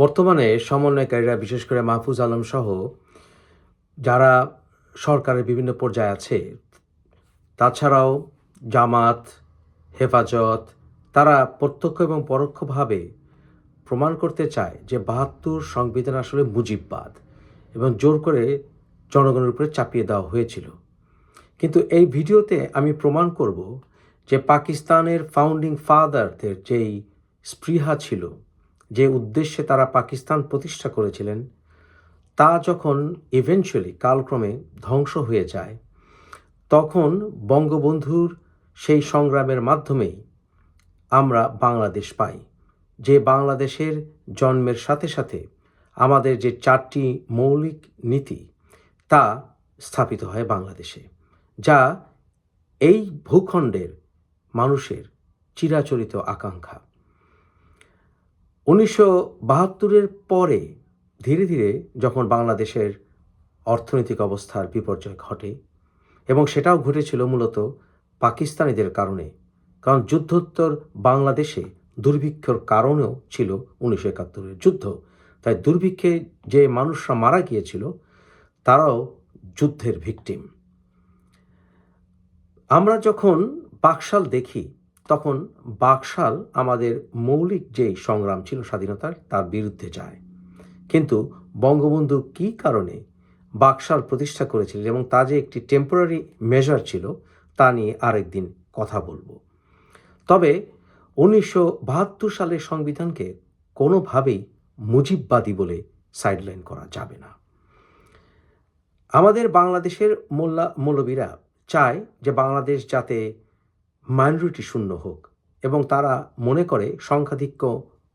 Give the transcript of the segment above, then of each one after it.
বর্তমানে সমন্বয়কারীরা, বিশেষ করে মাহফুজ আলম সহ, যারা সরকারের বিভিন্ন পর্যায়ে আছে, তাছাড়াও জামাত, হেফাজত, তারা প্রত্যক্ষ এবং পরোক্ষভাবে প্রমাণ করতে চায় যে বাহাত্তর সংবিধান আসলে মুজিববাদ এবং জোর করে জনগণের উপরে চাপিয়ে দেওয়া হয়েছিল। কিন্তু এই ভিডিওতে আমি প্রমাণ করব যে পাকিস্তানের ফাউন্ডিং ফাদারদের যেই স্পৃহা ছিল যে উদ্দেশ্যে তারা পাকিস্তান প্রতিষ্ঠা করেছিলেন, তা যখন ইভেনচুয়ালি কালক্রমে ধ্বংস হয়ে যায়, তখন বঙ্গবন্ধুর সেই সংগ্রামের মাধ্যমেই আমরা বাংলাদেশ পাই, যে বাংলাদেশের জন্মের সাথে সাথে আমাদের যে চারটি মৌলিক নীতি, তা স্থাপিত হয় বাংলাদেশে, যা এই ভূখণ্ডের মানুষের চিরাচরিত আকাঙ্ক্ষা। উনিশশো বাহাত্তরের পরে ধীরে ধীরে যখন বাংলাদেশের অর্থনৈতিক অবস্থার বিপর্যয় ঘটে এবং সেটাও ঘটেছিল মূলত পাকিস্তানিদের কারণে, কারণ যুদ্ধোত্তর বাংলাদেশে দুর্ভিক্ষর কারণেও ছিল উনিশশো একাত্তরের যুদ্ধ। তাই দুর্ভিক্ষে যে মানুষরা মারা গিয়েছিল, তারাও যুদ্ধের ভিকটিম। আমরা যখন বাকশাল দেখি তখন বাকশাল আমাদের মৌলিক যেই সংগ্রাম ছিল স্বাধীনতার তার বিরুদ্ধে যায়। কিন্তু বঙ্গবন্ধু কী কারণে বাকশাল প্রতিষ্ঠা করেছিলেন এবং তা যে একটি টেম্পোরারি মেজার ছিল, তা নিয়ে আরেকদিন কথা বলব। তবে উনিশশো বাহাত্তর সালের সংবিধানকে কোনোভাবেই মুজিববাদী বলে সাইডলাইন করা যাবে না। আমাদের বাংলাদেশের মোল্লা, মৌলবীরা চায় যে বাংলাদেশ যাতে মাইনরিটি শূন্য হোক এবং তারা মনে করে সংখ্যাধিক্য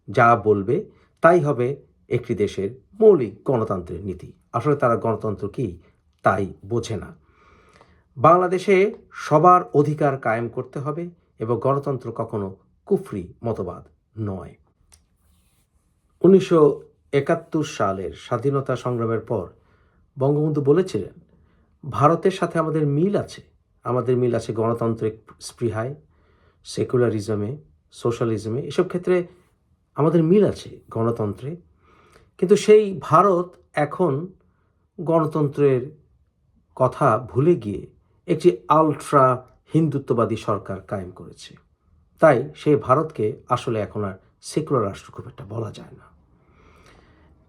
যা বলবে তাই হবে একটি দেশের মৌলিক গণতন্ত্রের নীতি। আসলে তারা গণতন্ত্র কি? তাই বোঝে না। বাংলাদেশে সবার অধিকার কায়েম করতে হবে এবং গণতন্ত্র কখনো কুফরি মতবাদ নয়। উনিশশো একাত্তর সালের স্বাধীনতা সংগ্রামের পর বঙ্গবন্ধু বলেছিলেন, ভারতের সাথে আমাদের মিল আছে। আমাদের মিল আছে গণতান্ত্রিক স্পৃহায় সেকুলারিজমে সোশ্যালিজমে এসব ক্ষেত্রে আমাদের মিল আছে গণতন্ত্রে। কিন্তু সেই ভারত এখন গণতন্ত্রের কথা ভুলে গিয়ে একটি আলট্রা হিন্দুত্ববাদী সরকার কায়েম করেছে। তাই সেই ভারতকে আসলে এখন আর সেকুলার রাষ্ট্র খুব একটা বলা যায় না।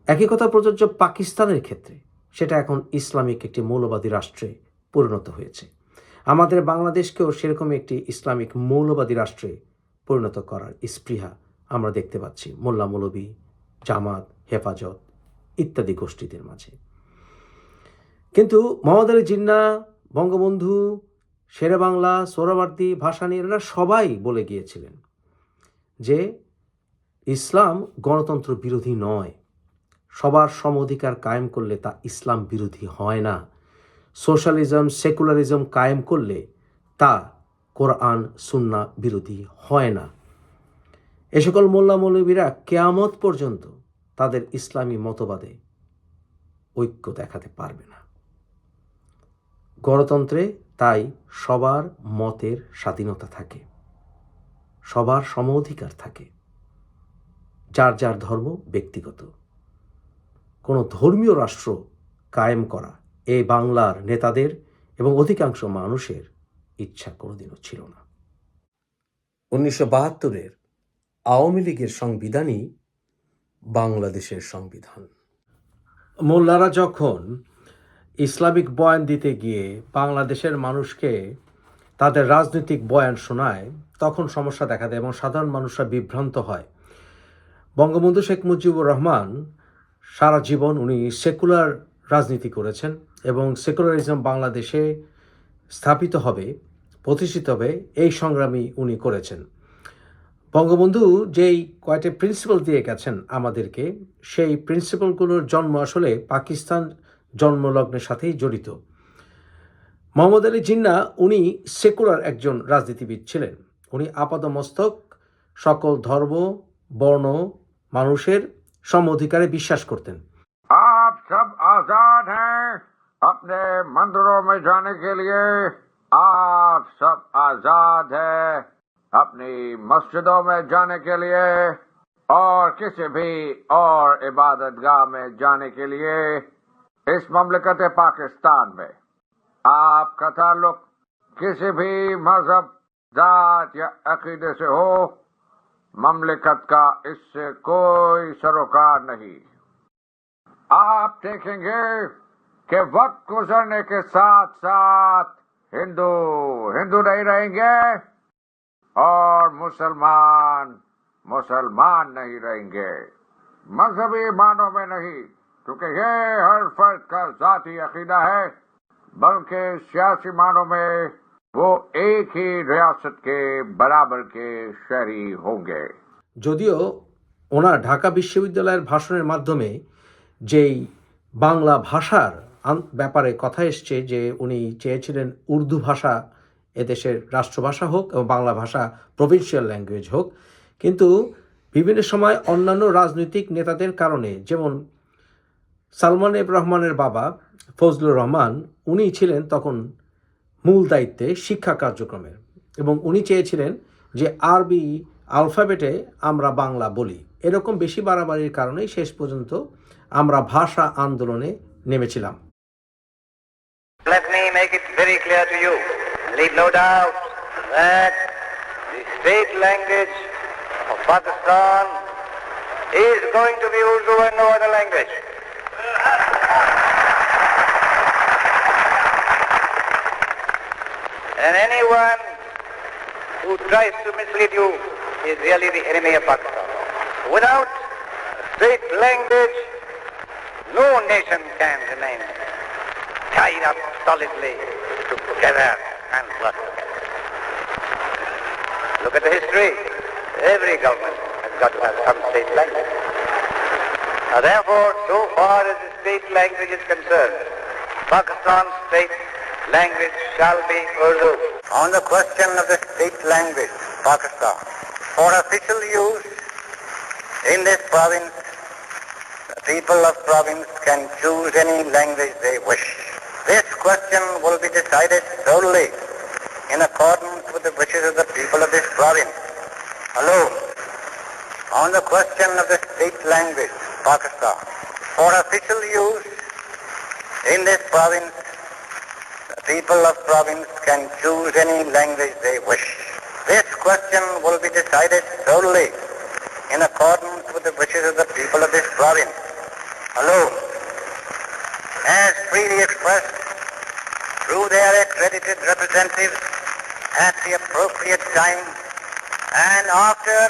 একই কথা প্রযোজ্য পাকিস্তানের ক্ষেত্রে, সেটা এখন ইসলামিক একটি মৌলবাদী রাষ্ট্রে পরিণত হয়েছে। আমাদের বাংলাদেশকেও সেরকম একটি ইসলামিক মৌলবাদী রাষ্ট্রে পরিণত করার স্পৃহা আমরা দেখতে পাচ্ছি। মোল্লা মৌলবী, জামাত, হেফাজত ইত্যাদি গোষ্ঠীদের মাঝে। কিন্তু মোহাম্মদ আলী জিন্না, বঙ্গবন্ধু, শেরে বাংলা সোহরাবার্দী ভাসানী এরা সবাই বলে গিয়েছিলেন যে ইসলাম গণতন্ত্র বিরোধী নয়। সবার সম অধিকার কায়েম করলে তা ইসলাম বিরোধী হয় না। সোশ্যালিজম, সেকুলারিজম কায়েম করলে তা কোরআন সুন্না বিরোধী হয় না। এ সকল মোল্লা মৌলবীরা কেয়ামত পর্যন্ত তাদের ইসলামী মতবাদে ঐক্য দেখাতে পারবে না। গণতন্ত্রে তাই সবার মতের স্বাধীনতা থাকে, সবার সম অধিকার থাকে, যার যার ধর্ম ব্যক্তিগত। কোনো ধর্মীয় রাষ্ট্র কায়েম করা এই বাংলার নেতাদের এবং অধিকাংশ মানুষের ইচ্ছা কোনোদিনও ছিল না। উনিশশো বাহাত্তরের আওয়ামী লীগের সংবিধানই বাংলাদেশের সংবিধান। মোল্লারা যখন ইসলামিক বয়ান দিতে গিয়ে বাংলাদেশের মানুষকে তাদের রাজনৈতিক বয়ান শোনায়, তখন সমস্যা দেখা দেয় এবং সাধারণ মানুষরা বিভ্রান্ত হয়। বঙ্গবন্ধু শেখ মুজিবুর রহমান সারা জীবন উনি সেকুলার রাজনীতি করেছেন এবং সেকুলারিজম বাংলাদেশে স্থাপিত হবে, প্রতিষ্ঠিত হবে, এই সংগ্রামী উনি করেছেন। বঙ্গবন্ধু যেই কয়টি প্রিন্সিপাল দিয়ে গেছেন আমাদেরকে, সেই প্রিন্সিপালগুলোর জন্ম আসলে পাকিস্তান জন্মলগ্নের সাথেই জড়িত। মোহাম্মদ আলী জিন্না উনি সেকুলার একজন রাজনীতিবিদ ছিলেন। উনি আপাদমস্তক, সকল ধর্ম, বর্ণ, মানুষের সম অধিকারে বিশ্বাস করতেন। سب آزاد ہیں اپنے مندروں میں جانے کے لیے۔ آپ سب آزاد ہیں اپنی مسجدوں میں جانے کے لیے اور کسی بھی اور عبادت گاہ میں جانے کے لیے اس مملکت پاکستان میں۔ آپ کا تعلق کسی بھی مذہب، ذات یا عقیدے سے ہو، مملکت کا اس سے کوئی سروکار نہیں۔ آپ دیکھیں گے کہ وقت گزرنے کے ساتھ ساتھ ہندو ہندو نہیں رہیں گے اور مسلمان مسلمان نہیں رہیں گے۔ مذہبی مانوں میں نہیں، کیونکہ یہ ہر فرد کا ذاتی عقیدہ ہے، بلکہ سیاسی معنوں میں وہ ایک ہی ریاست کے برابر کے شہری ہوں گے۔ যদিও ওনার ঢাকা بھاشنے مادھوں میں যেই বাংলা ভাষার ব্যাপারে কথা এসছে যে উনি চেয়েছিলেন উর্দু ভাষা এদেশের রাষ্ট্রভাষা হোক এবং বাংলা ভাষা প্রভিন্সিয়াল ল্যাঙ্গুয়েজ হোক। কিন্তু বিভিন্ন সময় অন্যান্য রাজনৈতিক নেতাদের কারণে যেমন সালমান এব রহমানের বাবা ফজলুর রহমান, উনি ছিলেন তখন মূল দায়িত্বে শিক্ষা কার্যক্রমের এবং উনি চেয়েছিলেন যে আরবি আলফাবেটে আমরা বাংলা বলি। এরকম বেশি বাড়াবাড়ির কারণেই শেষ পর্যন্ত আমরা ভাষা আন্দোলনে নেমেছিলাম. And anyone who tries to mislead you is really the enemy of Pakistan. Without a state language, no nation can remain tied up solidly together and work. Look at the history. Every government has got to have some state language. Now, therefore, so far as the state language is concerned, Pakistan's state language shall be Urdu. On the question of the state language, Pakistan, for official use in this province, the people of province can choose any language they wish. This question will be decided solely in accordance with the wishes of the people of this province. Alone. On the question of the state language, Pakistan, for official use in this province, the people of province can choose any language they wish. This question will be decided solely in accordance with the wishes of the people of this province. Alone. As freely expressed through their accredited representatives at the appropriate time and after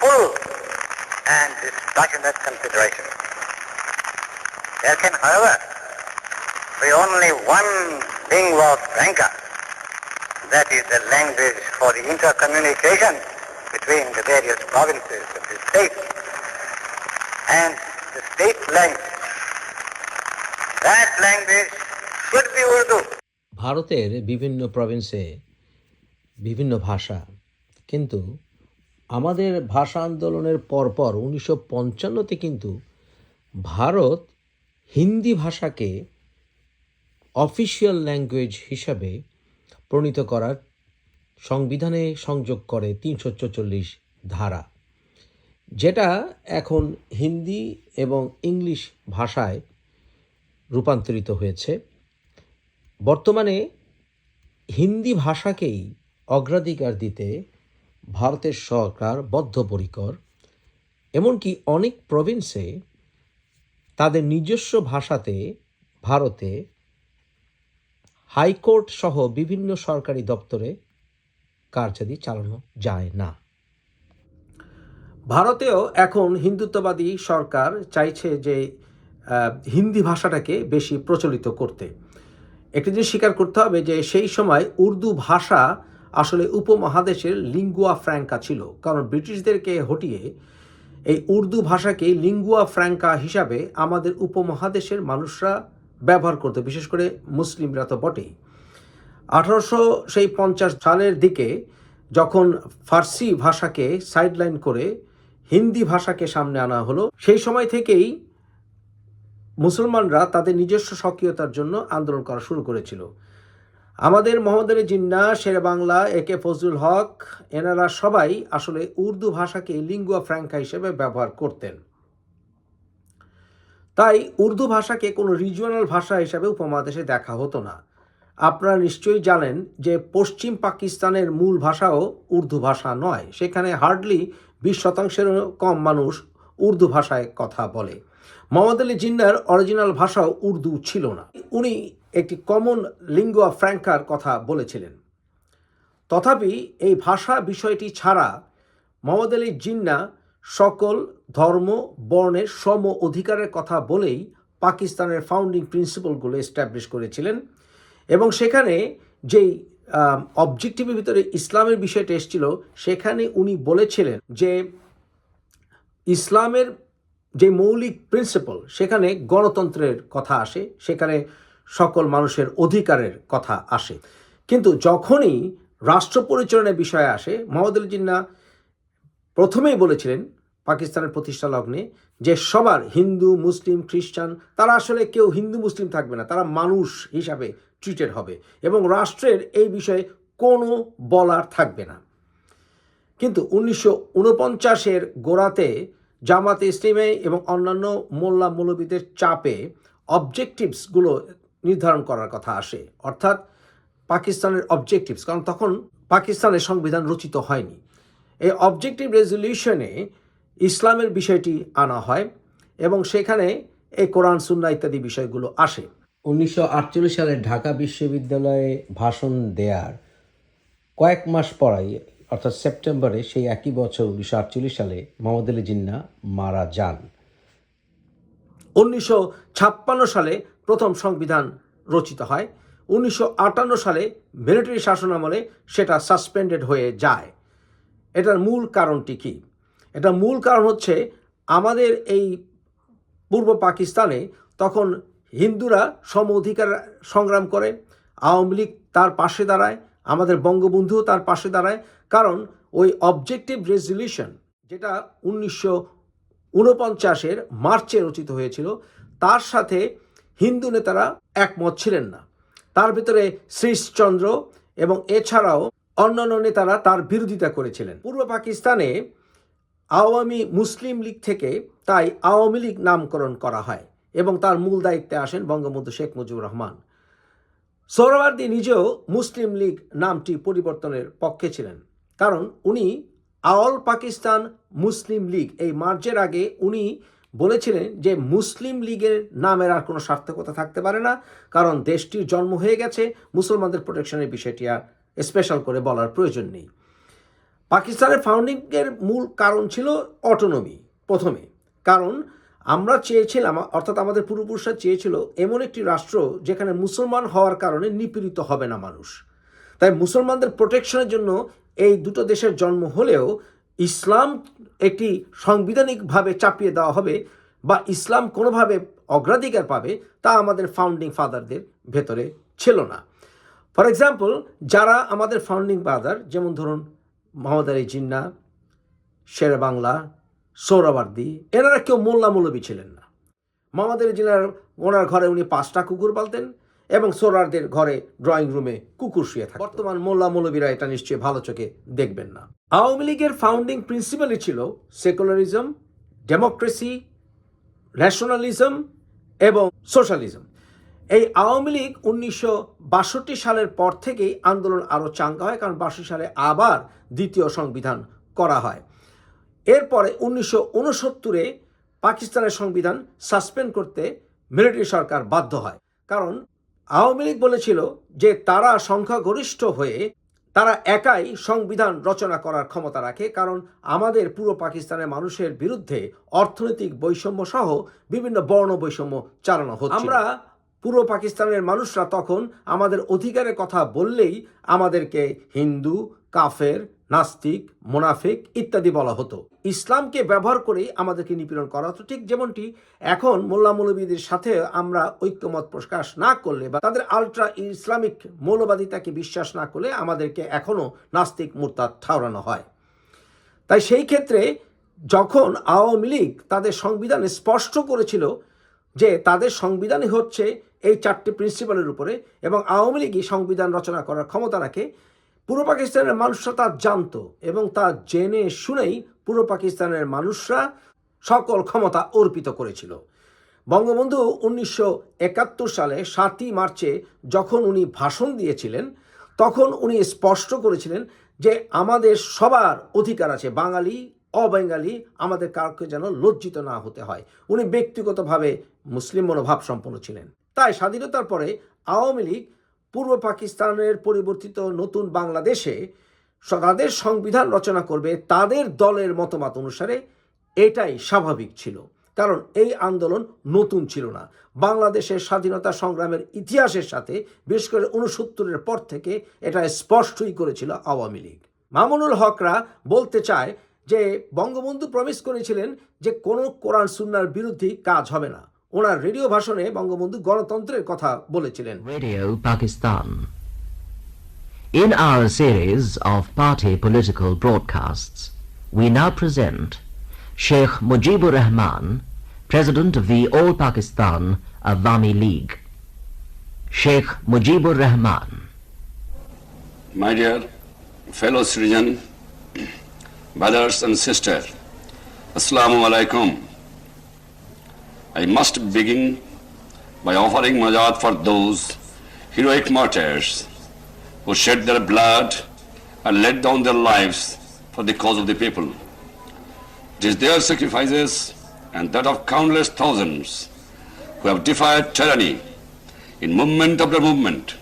full and dispassionate consideration. There can, however, be only one lingua franca, that is the language for the intercommunication between the various provinces of the state. And the state language, that language should be Urdu. ভারতের বিভিন্ন প্রভিন্সে বিভিন্ন ভাষা কিন্তু আমাদের ভাষা আন্দোলনের পরপর উনিশশো পঞ্চান্নতে কিন্তু ভারত হিন্দি ভাষাকে অফিসিয়াল ল্যাঙ্গুয়েজ হিসাবে প্রণীত করার সংবিধানে সংযোগ করে তিনশো চল্লিশ ধারা, যেটা এখন হিন্দি এবং ইংলিশ ভাষায় রূপান্তরিত হয়েছে। বর্তমানে হিন্দি ভাষাকেই অগ্রাধিকার দিতে ভারতের সরকার বদ্ধপরিকর, এমনকি অনেক প্রভিন্সে তাদের নিজস্ব ভাষাতে ভারতে হাইকোর্ট সহ বিভিন্ন সরকারি দপ্তরে কার্যাদি চালানো যায় না। ভারতেও এখন হিন্দুত্ববাদী সরকার চাইছে যে হিন্দি ভাষাটাকে বেশি প্রচলিত করতে। একটি জিনিস স্বীকার করতে হবে যে, সেই সময় উর্দু ভাষা আসলে উপমহাদেশের লিঙ্গুয়া ফ্র্যাঙ্কা ছিল। কারণ ব্রিটিশদেরকে হটিয়ে এই উর্দু ভাষাকে লিঙ্গুয়া ফ্র্যাঙ্কা হিসাবে আমাদের উপমহাদেশের মানুষরা ব্যবহার করতো, বিশেষ করে মুসলিমরা তো বটেই। আঠারোশো সেই পঞ্চাশ সালের দিকে যখন ফার্সি ভাষাকে সাইডলাইন করে হিন্দি ভাষাকে সামনে আনা হলো, সেই সময় থেকেই মুসলমানরা তাদের নিজস্ব সক্রিয়তার জন্য আন্দোলন করা শুরু করেছিল। আমাদের মোহাম্মদ আলী জিন্না, শেরে বাংলা, এ কে ফজলুল হক, এনারা সবাই আসলে উর্দু ভাষাকে লিঙ্গুয়া ফ্র্যাঙ্কা হিসেবে ব্যবহার করতেন। তাই উর্দু ভাষাকে কোনো রিজিওনাল ভাষা হিসেবে উপমহাদেশে দেখা হতো না। আপনারা নিশ্চয়ই জানেন যে পশ্চিম পাকিস্তানের মূল ভাষাও উর্দু ভাষা নয়। সেখানে হার্ডলি বিশ শতাংশেরও কম মানুষ উর্দু ভাষায় কথা বলে। মোহাম্মদ আলী জিন্নার অরিজিনাল ভাষাও উর্দু ছিল না। উনি একটি কমন লিঙ্গুয়া ফ্র্যাঙ্কার কথা বলেছিলেন। তথাপি এই ভাষা বিষয়টি ছাড়া মোহাম্মদ আলী জিন্না সকল ধর্ম, বর্ণের সম অধিকারের কথা বলেই পাকিস্তানের ফাউন্ডিং প্রিন্সিপালগুলো এস্টাবলিশ করেছিলেন। এবং সেখানে যেই অবজেক্টিভের ভিতরে ইসলামের বিষয়টা এসেছিল সেখানে উনি বলেছিলেন যে, ইসলামের যে মৌলিক প্রিন্সিপাল সেখানে গণতন্ত্রের কথা আসে, সেখানে সকল মানুষের অধিকারের কথা আসে। কিন্তু যখনই রাষ্ট্র পরিচালনার বিষয়ে আসে, মোহাম্মদ আলী জিন্না প্রথমেই বলেছিলেন পাকিস্তানের প্রতিষ্ঠা লগ্নে যে, সবার হিন্দু, মুসলিম, খ্রিস্টান, তারা আসলে কেউ হিন্দু, মুসলিম থাকবে না, তারা মানুষ হিসাবে ট্রিটেড হবে এবং রাষ্ট্রের এই বিষয়ে কোনো বলার থাকবে না। কিন্তু উনিশশো উনপঞ্চাশের গোড়াতে জামাতে ইসলামে এবং অন্যান্য মোল্লা মৌলবীদের চাপে অবজেক্টিভসগুলো নির্ধারণ করার কথা আসে। অর্থাৎ পাকিস্তানের অবজেক্টিভস কারণ তখন পাকিস্তানের সংবিধান রচিত হয়নি। এই অবজেক্টিভ রেজলিউশনে ইসলামের বিষয়টি আনা হয় এবং সেখানে এই কোরআন, সুন্না ইত্যাদি বিষয়গুলো আসে। উনিশশো আটচল্লিশ সালে ঢাকা বিশ্ববিদ্যালয়ে ভাষণ দেয়ার কয়েক মাস পরাই, অর্থাৎ সেপ্টেম্বরে, সেই একই বছর উনিশশো আটচল্লিশ সালে মোহাম্মদ আলী জিন্না মারা যান। উনিশশো ছাপ্পান্ন সালে প্রথম সংবিধান রচিত হয়। উনিশশো আটান্ন সালে মিলিটারি শাসনামলে সেটা সাসপেন্ডেড হয়ে যায়। এটার মূল কারণটি কি? এটা মূল কারণ হচ্ছে, আমাদের এই পূর্ব পাকিস্তানে তখন হিন্দুরা সম অধিকার সংগ্রাম করে, আওয়ামী লীগ তার পাশে দাঁড়ায়, আমাদের বঙ্গবন্ধুও তার পাশে দাঁড়ায়, কারণ ওই অবজেক্টিভ রেজলিউশন যেটা উনিশশো উনপঞ্চাশের মার্চে রচিত হয়েছিল, তার সাথে হিন্দু নেতারা একমত ছিলেন না। তার ভিতরে শ্রীশচন্দ্র এবং এছাড়াও অন্যান্য নেতারা তার বিরোধিতা করেছিলেন। পূর্ব পাকিস্তানে আওয়ামী মুসলিম লীগ থেকে তাই আওয়ামী লীগ নামকরণ করা হয়। এবং তার মূল দায়িত্বে আসেন বঙ্গবন্ধু শেখ মুজিবুর রহমান। সোহরাওয়ার্দী নিজেও মুসলিম লীগ নামটি পরিবর্তনের পক্ষে ছিলেন, কারণ উনি আওয়াল পাকিস্তান মুসলিম লীগ। এই মার্চের আগে উনি বলেছিলেন যে মুসলিম লীগের নামের আর কোনো সার্থকতা থাকতে পারে না, কারণ দেশটির জন্ম হয়ে গেছে, মুসলমানদের প্রোটেকশনের বিষয়টি আর স্পেশাল করে বলার প্রয়োজন নেই। পাকিস্তানের ফাউন্ডিংয়ের মূল কারণ ছিল অটোনমি প্রথমে, কারণ আমরা চেয়েছিলাম, অর্থাৎ আমাদের পূর্বপুরুষরা চেয়েছিল এমন একটি রাষ্ট্র যেখানে মুসলমান হওয়ার কারণে নিপীড়িত হবে না মানুষ। তাই মুসলমানদের প্রোটেকশনের জন্য এই দুটো দেশের জন্ম হলেও ইসলাম একটি সাংবিধানিকভাবে চাপিয়ে দেওয়া হবে বা ইসলাম কোনোভাবে অগ্রাধিকার পাবে তা আমাদের ফাউন্ডিং ফাদারদের ভেতরে ছিল না। ফর এক্সাম্পল যারা আমাদের ফাউন্ডিং ফাদার যেমন ধরুন মোহাম্মদ আলী জিন্না, শের বাংলা সৌরাবার্দি এনারা কেউ মোল্লা মৌলবী ছিলেন না। মামাদের জেলার, ওনার ঘরে উনি পাঁচটা কুকুর পালতেন এবং সোরারদের ঘরে ড্রয়িং রুমে কুকুর শুয়ে থাকে বর্তমান মোল্লা মৌলবীরা এটা নিশ্চয়ই ভালো চোখে দেখবেন না। আওয়ামী লীগের ফাউন্ডিং প্রিন্সিপালই ছিল সেকুলারিজম ডেমোক্রেসি ন্যাশনালিজম এবং সোশ্যালিজম এই আওয়ামী লীগ উনিশশো বাষট্টি সালের পর থেকেই আন্দোলন আরও চাঙ্গা হয়, কারণ বাষট্টি সালে আবার দ্বিতীয় সংবিধান করা হয়। এরপরে উনিশশো উনসত্তরে পাকিস্তানের সংবিধান সাসপেন্ড করতে মিলিটারি সরকার বাধ্য হয়। কারণ আওয়ামী লীগ বলেছিল যে তারা সংখ্যাগরিষ্ঠ হয়ে তারা একাই সংবিধান রচনা করার ক্ষমতা রাখে, কারণ আমাদের পুরো পাকিস্তানের মানুষের বিরুদ্ধে অর্থনৈতিক বৈষম্য সহ বিভিন্ন বর্ণ বৈষম্য চালানো হচ্ছে আমরা পুরো পাকিস্তানের মানুষরা তখন আমাদের অধিকারের কথা বললেই আমাদেরকে হিন্দু, কাফের নাস্তিক, মোনাফিক ইত্যাদি বলা হতো। ইসলামকে ব্যবহার করেই আমাদেরকে নিপীড়ন করা হতো। ঠিক যেমনটি এখন মোল্লা মৌলবীদের সাথে আমরা ঐক্যমত প্রকাশ না করলে বা তাদের আলট্রা ইসলামিক মৌলবাদিতাকে বিশ্বাস না করলে আমাদেরকে এখনও নাস্তিক মুরতাদ ঠাউরানো হয়। তাই সেই ক্ষেত্রে যখন আওয়ামী লীগ তাদের সংবিধানে স্পষ্ট করেছিল যে তাদের সংবিধানই হচ্ছে এই চারটি প্রিন্সিপালের উপরে এবং আওয়ামী লীগই সংবিধান রচনা করার ক্ষমতা রাখে পূর্ব পাকিস্তানের মানুষরা তা জানতো এবং তা জেনে শুনেই পূর্ব পাকিস্তানের মানুষরা সকল ক্ষমতা অর্পিত করেছিল। বঙ্গবন্ধু উনিশশো একাত্তর সালে সাতই মার্চে যখন উনি ভাষণ দিয়েছিলেন, তখন উনি স্পষ্ট করেছিলেন যে আমাদের সবার অধিকার আছে, বাঙালি, অবেঙ্গালি, আমাদের কাউকে যেন লজ্জিত না হতে হয়। উনি ব্যক্তিগতভাবে মুসলিম মনোভাব সম্পন্ন ছিলেন। তাই স্বাধীনতার পরে আওয়ামী লীগ পূর্ব পাকিস্তানের পরিবর্তিত নতুন বাংলাদেশে তাদের সংবিধান রচনা করবে তাদের দলের মতামত অনুসারে এটাই স্বাভাবিক ছিল। কারণ এই আন্দোলন নতুন ছিল না। বাংলাদেশের স্বাধীনতা সংগ্রামের ইতিহাসের সাথে, বিশেষ করে উনসত্তরের পর থেকে এটা স্পষ্টই করেছিল আওয়ামী লীগ। মামুনুল হকরা বলতে চায় যে, বঙ্গবন্ধু প্রমিস করেছিলেন যে কোনো কোরআন সুন্নার বিরুদ্ধে কাজ হবে না। ওনার রেডিও ভাষণে বঙ্গবন্ধু গণতন্ত্রের কথা বলেছিলেন Radio Pakistan. In our series of party political broadcasts, we now present Sheikh Mujibur Rahman, President of the All Pakistan Awami League. Sheikh Mujibur Rahman. My dear fellow citizen, brothers and sisters, Assalamu alaikum. I must begin by offering majat for those heroic martyrs who shed their blood and laid down their lives for the cause of the people. It is their sacrifices and that of countless thousands who have defied tyranny in movement after movement,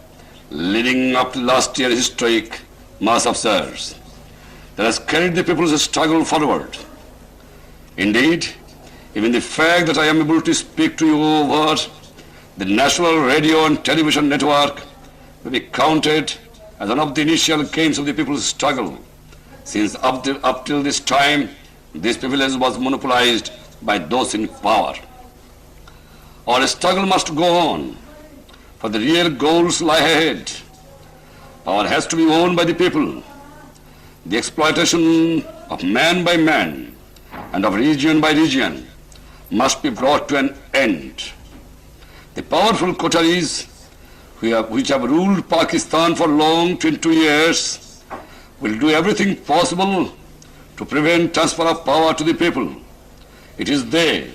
leading up to last year's historic mass of sirs that has carried the people's struggle forward. Indeed, even the fact that I am able to speak to you over the national radio and television network may be counted as one of the initial gains of the people's struggle, since up till, up till this time, this privilege was monopolized by those in power. Our struggle must go on, for the real goals lie ahead. Power has to be owned by the people. The exploitation of man by man and of region by region must be brought to an end. The powerful coteries which have ruled Pakistan for long 22 years will do everything possible to prevent transfer of power to the people. It is they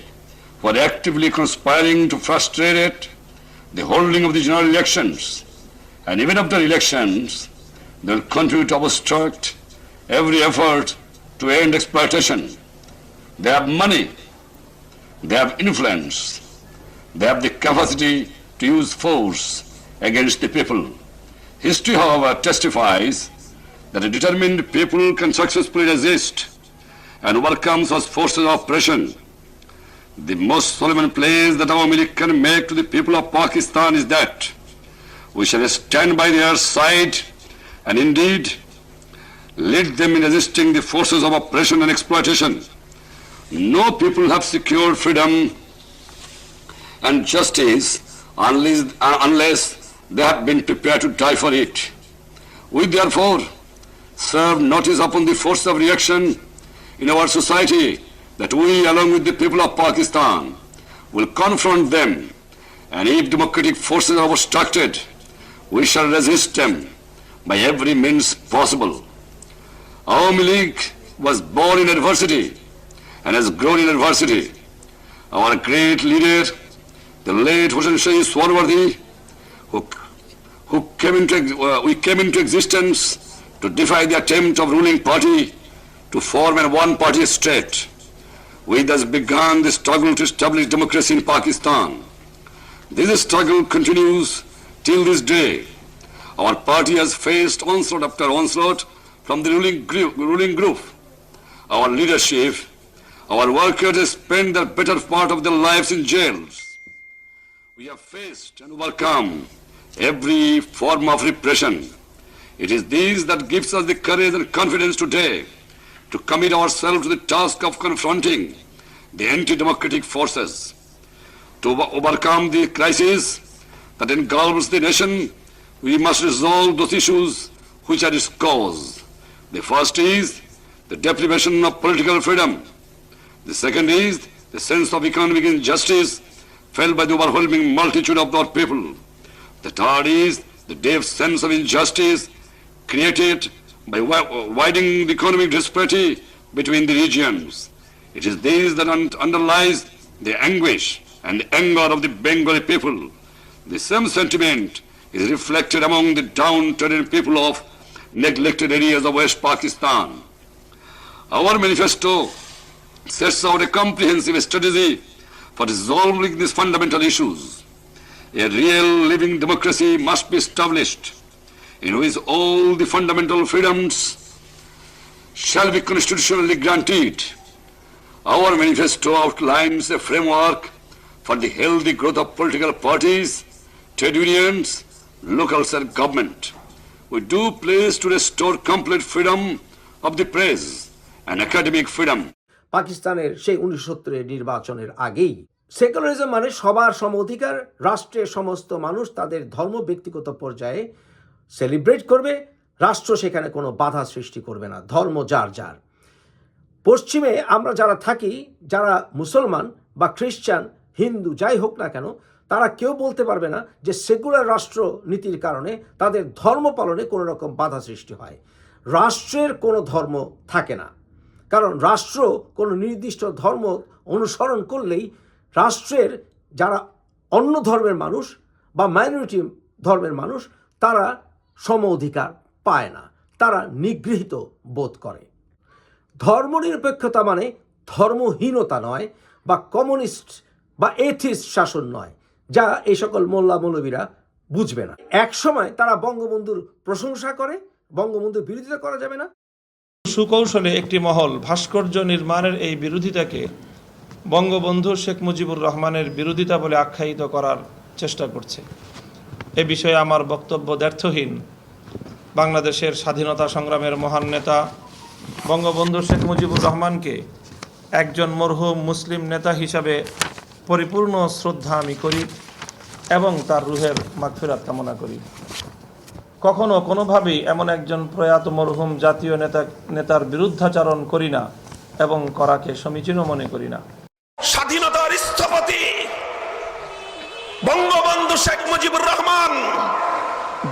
who are actively conspiring to frustrate it, the holding of the general elections, and even after elections, they will continue to obstruct every effort to end exploitation. They have money, they have influence, they have the capacity to use force against the people. History, however, testifies that a determined people can successfully resist and overcome such forces of oppression. The most solemn pledge that our League can make to the people of Pakistan is that we shall stand by their side and indeed lead them in resisting the forces of oppression and exploitation. No people have secured freedom and justice unless, uh, unless they have been prepared to die for it. We therefore serve notice upon the force of reaction in our society that we, along with the people of Pakistan, will confront them, and if democratic forces are obstructed, we shall resist them by every means possible. Our League was born in adversity and has grown in adversity. Our great leader, the late Hussein Shah Swarwardi, who, who came into, uh, we came into existence to defy the attempt of ruling party to form a one-party state. We thus began the struggle to establish democracy in Pakistan. This struggle continues till this day. Our party has faced onslaught after onslaught from the ruling group. Ruling group. Our leadership, our workers spent the better part of their lives in jails. We have faced and overcome every form of repression. It is this that gives us the courage and confidence today to commit ourselves to the task of confronting the anti-democratic forces. To overcome the crisis that engulfs the nation, we must resolve those issues which are its cause. The first is the deprivation of political freedom. The second is the sense of economic injustice felt by the overwhelming multitude of our people. The third is the deep sense of injustice created by widening the economic disparity between the regions. It is this that un- underlies the anguish and the anger of the Bengali people. The same sentiment is reflected among the downtrodden people of neglected areas of West Pakistan. Our manifesto sets out a comprehensive strategy for resolving these fundamental issues. A real living democracy must be established in which all the fundamental freedoms shall be constitutionally granted. Our manifesto outlines a framework for the healthy growth of political parties, trade unions, local self-government. We do place to restore complete freedom of the press and academic freedom. পাকিস্তানের সেই উনিশশো নির্বাচনের আগেই। Secularism মানে সবার সম অধিকার, রাষ্ট্রের সমস্ত মানুষ তাদের ধর্ম ব্যক্তিগত পর্যায়ে সেলিব্রেট করবে। রাষ্ট্র সেখানে কোনো বাধা সৃষ্টি করবে না, ধর্ম যার যার। পশ্চিমে আমরা যারা থাকি, যারা মুসলমান বা খ্রিস্টান, হিন্দু, যাই হোক না কেন, তারা কেউ বলতে পারবে না যে সেকুলার রাষ্ট্র নীতির কারণে তাদের ধর্ম পালনে কোনো রকম বাধা সৃষ্টি হয়। রাষ্ট্রের কোনো ধর্ম থাকে না। কারণ রাষ্ট্র কোনো নির্দিষ্ট ধর্ম অনুসরণ করলেই রাষ্ট্রের যারা অন্য ধর্মের মানুষ বা মাইনরিটি ধর্মের মানুষ, তারা সম অধিকার পায় না। তারা নিগৃহীত বোধ করে। ধর্মনিরপেক্ষতা মানে ধর্মহীনতা নয় বা কমিউনিস্ট বা এথিস্ট শাসন নয়, যা এই সকল মোল্লা মৌলবীরা বুঝবে না। এক সময় তারা বঙ্গবন্ধুর প্রশংসা করে, বঙ্গবন্ধুর বিরোধিতা করা যাবে না। সুকৌশলে একটি মহল ভাস্কর্য নির্মাণের এই বিরোধিতাকে বঙ্গবন্ধু শেখ মুজিবুর রহমানের বিরোধিতা বলে আখ্যায়িত করার চেষ্টা করছে। এ বিষয়ে আমার বক্তব্য ব্যর্থহীন। বাংলাদেশের স্বাধীনতা সংগ্রামের মহান নেতা বঙ্গবন্ধু শেখ মুজিবুর রহমানকে একজন মরহুম মুসলিম নেতা হিসাবে পরিপূর্ণ শ্রদ্ধা আমি করি এবং তার রুহের মাগফিরাত কামনা করি। কখনো কোনোভাবেই এমন একজন প্রয়াত মরহুম জাতীয় নেতা, নেতার বিরুদ্ধাচারণ করি না এবং করাকে সমীচীন মনে করি না। স্বাধীনতার স্থপতি বঙ্গবন্ধু শেখ মুজিবুর রহমান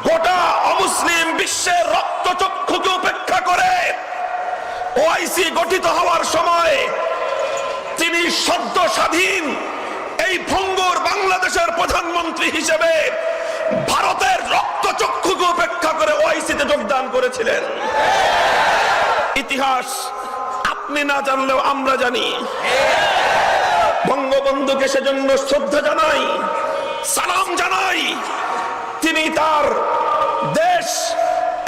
গোটা অমুসলিম বিশ্বের রক্তচক্ষুকে উপেক্ষা করে ওআইসি গঠিত হওয়ার সময় তিনি সদ্য স্বাধীন এই ভঙ্গুর বাংলাদেশের প্রধানমন্ত্রী হিসেবে ভারতের রক্তচক্ষুকে উপেক্ষা করে ওআইসিতে যোগদান করেছিলেন। ইতিহাস আপনি না জানলেও আমরা জানি। বঙ্গবন্ধুকে সেজন্য শ্রদ্ধা জানাই সালাম জানাই। তিনি তার দেশ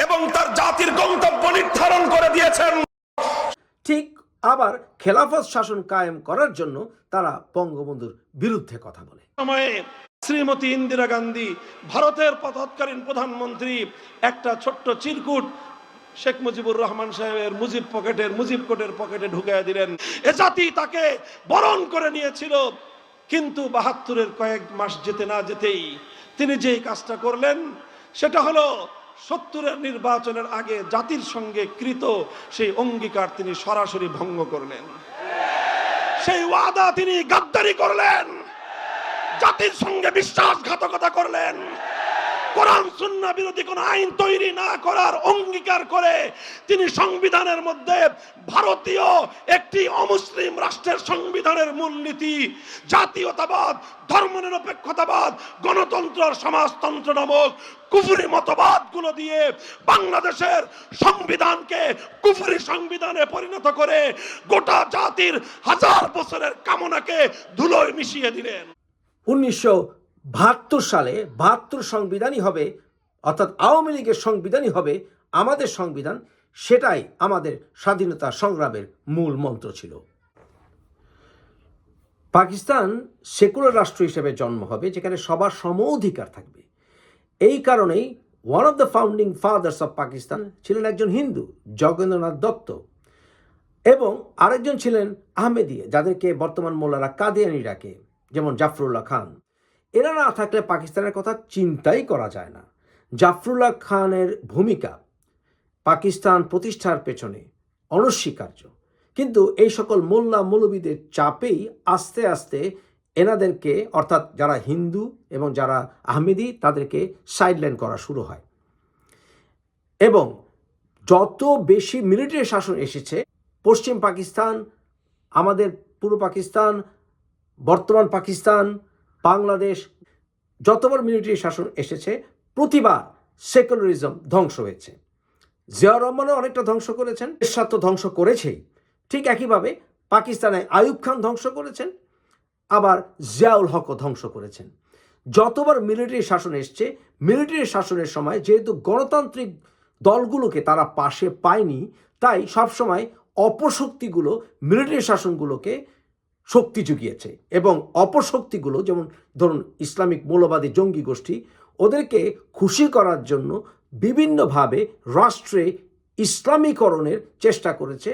এবং তার জাতির গন্তব্য নির্ধারণ করে দিয়েছেন। ঠিক আবার খেলাফত শাসন কায়েম করার জন্য তারা বঙ্গবন্ধুর বিরুদ্ধে কথা বলে। সময়ে শ্রীমতী ইন্দিরা গান্ধী, ভারতের তৎকালীন প্রধানমন্ত্রী, একটা ছোট্ট চিরকুট শেখ মুজিবুর রহমান সাহেবের মুজিব পকেটের, মুজিব কোটের পকেটে ঢুকিয়ে দিলেন। এ জাতি তাকে বরণ করে নিয়েছিল, কিন্তু বাহাত্তরের কয়েক মাস যেতে না যেতেই তিনি যেই কাজটা করলেন, সেটা হলো সত্তরের নির্বাচনের আগে জাতির সঙ্গে কৃত সেই অঙ্গীকার তিনি সরাসরি ভঙ্গ করলেন। সেই ওয়াদা তিনি গাদ্দারি করলেন। জাতির সঙ্গে বিশ্বাসঘাতকতা করলেন। কোরআন, সুন্না বিরোধী কোন আইন তৈরি না করার অঙ্গীকার করে তিনি সংবিধানের মধ্যে ভারতীয় একটি অমুসলিম রাষ্ট্রের সংবিধানের মূলনীতি, জাতীয়তাবাদ, ধর্মনিরপেক্ষতাবাদ, গণতন্ত্র সমাজতন্ত্র নামক কুফুরি মতবাদগুলো দিয়ে বাংলাদেশের সংবিধানকে কুফুরি সংবিধানে পরিণত করে গোটা জাতির হাজার বছরের কামনাকে ধুলোয় মিশিয়ে দিলেন। উনিশশো বাহাত্তর সালে বাহাত্তর সংবিধানই হবে, অর্থাৎ আওয়ামী লীগের সংবিধানই হবে আমাদের সংবিধান, সেটাই আমাদের স্বাধীনতা সংগ্রামের মূল মন্ত্র ছিল। পাকিস্তান সেকুলার রাষ্ট্র হিসেবে জন্ম হবে, যেখানে সবার সম অধিকার থাকবে। এই কারণেই one of the founding fathers of Pakistan ছিলেন একজন হিন্দু জগেন্দ্রনাথ দত্ত, এবং আরেকজন ছিলেন আহমেদিয়া, যাদেরকে বর্তমান মোল্লারা কাদিয়ানি ডাকে যেমন জাফরুল্লাহ খান। এরা না থাকলে পাকিস্তানের কথা চিন্তাই করা যায় না। জাফরুল্লাহ খানের ভূমিকা পাকিস্তান প্রতিষ্ঠার পেছনে অনস্বীকার্য। কিন্তু এই সকল মোল্লা মৌলবীদের চাপেই আস্তে আস্তে এনাদেরকে, অর্থাৎ যারা হিন্দু এবং যারা আহমেদি, তাদেরকে সাইডলাইন করা শুরু হয়। এবং যত বেশি মিলিটারি শাসন এসেছে, পশ্চিম পাকিস্তান, আমাদের পূর্ব পাকিস্তান বর্তমান পাকিস্তান, বাংলাদেশ, যতবার মিলিটারি শাসন এসেছে, প্রতিবার সেকুলারিজম ধ্বংস হয়েছে। জিয়াউর রহমানও অনেকটা ধ্বংস করেছেন এরশাদ তো ধ্বংস করেছেই। ঠিক একইভাবে পাকিস্তানে আইয়ুব খান ধ্বংস করেছেন, আবার জিয়াউল হকও ধ্বংস করেছেন। যতবার মিলিটারি শাসন এসছে মিলিটারি শাসনের সময় যেহেতু গণতান্ত্রিক দলগুলোকে তারা পাশে পায়নি, তাই সবসময় অপশক্তিগুলো মিলিটারি শাসনগুলোকে শক্তি জুগিয়েছে এবং অপশক্তিগুলো, যেমন ধরুন ইসলামিক মৌলবাদী জঙ্গি গোষ্ঠী, ওদেরকে খুশি করার জন্য বিভিন্নভাবে রাষ্ট্রে ইসলামীকরণের চেষ্টা করেছে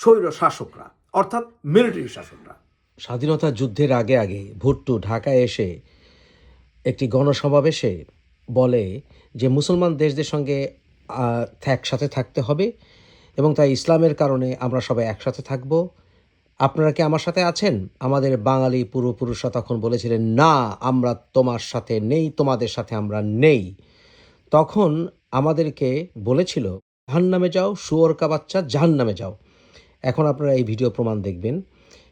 স্বৈর শাসকরা, অর্থাৎ মিলিটারি শাসকরা। স্বাধীনতা যুদ্ধের আগে আগে ভুট্টো ঢাকায় এসে একটি গণসমাবেশে বলে যে মুসলমান দেশদের সঙ্গে একসাথে থাকতে হবে এবং তাই ইসলামের কারণে আমরা সবাই একসাথে থাকব। আপনারা কি আমার সাথে আছেন? আমাদের বাঙালি পূর্বপুরুষরা তখন বলেছিলেন, না, আমরা তোমার সাথে নেই, তোমাদের সাথে আমরা নেই। তখন আমাদেরকে বলেছিল, জাহান্নামে যাও, শুয়োরকা বাচ্চা, জাহান্নামে যাও। এখন আপনারা এই ভিডিও প্রমাণ দেখবেন।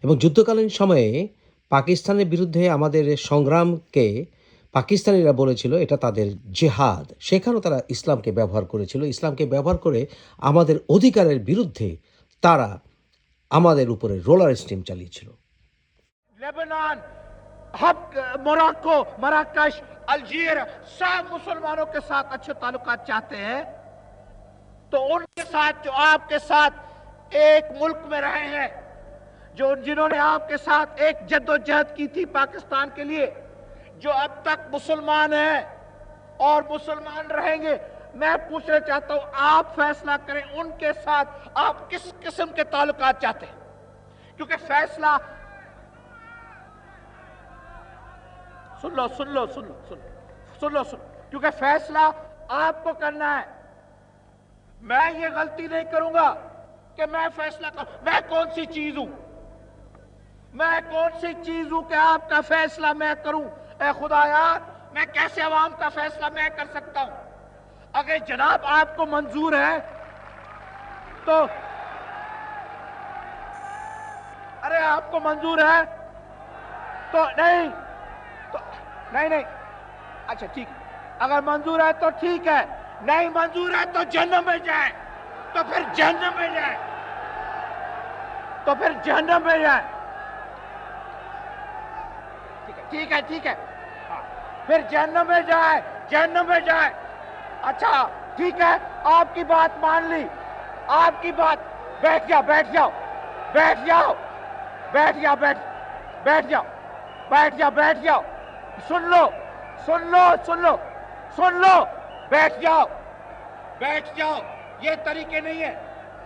এবং যুদ্ধকালীন সময়ে পাকিস্তানের বিরুদ্ধে আমাদের সংগ্রামকে পাকিস্তানিরা বলেছিল, এটা তাদের জেহাদ। সেখানেও তারা ইসলামকে ব্যবহার করেছিল। ইসলামকে ব্যবহার করে আমাদের অধিকারের বিরুদ্ধে তারা আমাদের উপরে রোলার স্টিম চালিয়েছিল। লেবানন سب مسلمانوں کے ساتھ تعلقات چاہتے ہیں। تو ان کے ساتھ جو آپ کے ساتھ ایک ملک میں رہے ہیں، جو جنہوں نے آپ کے ساتھ ایک جد و جہد کی تھی پاکستان کے لیے، جو اب تک مسلمان ہیں اور مسلمان رہیں گے میں پوچھنا چاہتا ہوں، آپ فیصلہ کریں ان کے ساتھ آپ کس قسم کے تعلقات چاہتے ہیں؟ کیونکہ فیصلہ سن لو سن لو سن لو سن لو سن لو، سن کیونکہ فیصلہ آپ کو کرنا ہے۔ میں یہ غلطی نہیں کروں گا کہ میں فیصلہ کروں میں کون سی چیز ہوں؟ میں کون سی چیز ہوں کہ آپ کا فیصلہ میں کروں؟ اے خدا یار میں کیسے عوام کا فیصلہ میں کر سکتا ہوں؟ اگر جناب آپ کو منظور ہے، تو ارے آپ کو منظور ہے، تو نہیں تو نہیں نہیں۔ اچھا ٹھیک۔ اگر منظور ہے تو ٹھیک ہے، نہیں منظور ہے تو جہنم میں جائے۔ تو پھر جہنم میں جائے۔ تو پھر جہنم میں جائے۔ ٹھیک ہے ٹھیک ہے ٹھیک ہے۔ ہاں۔ پھر جہنم میں جائے، جہنم میں جائے۔ اچھا ٹھیک ہے، آپ کی بات مان لی۔ آپ کی بات، بیٹھ جاؤ بیٹھ جاؤ۔ بیٹھ جاؤ۔ بیٹھ جاؤ، بیٹھ بیٹھ جاؤ۔ بیٹھ جاؤ بیٹھ جاؤ۔ سن لو سن لو سن لو۔ سن لو۔ بیٹھ جاؤ۔ بیٹھ جاؤ۔ یہ طریقے نہیں ہے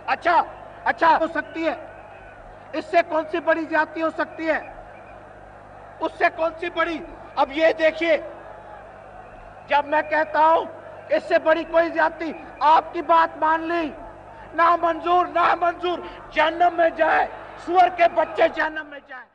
اچھا اچھا ہو سکتی ہے۔ اس سے کون سی بڑی جاتی ہو سکتی ہے؟ اس سے کون سی بڑی؟ اب یہ دیکھیے، جب میں کہتا ہوں اس سے بڑی کوئی زیادتی آپ کی بات مان لی۔ نہ منظور نہ منظور جہنم میں جائے۔ سور کے بچے جہنم میں جائے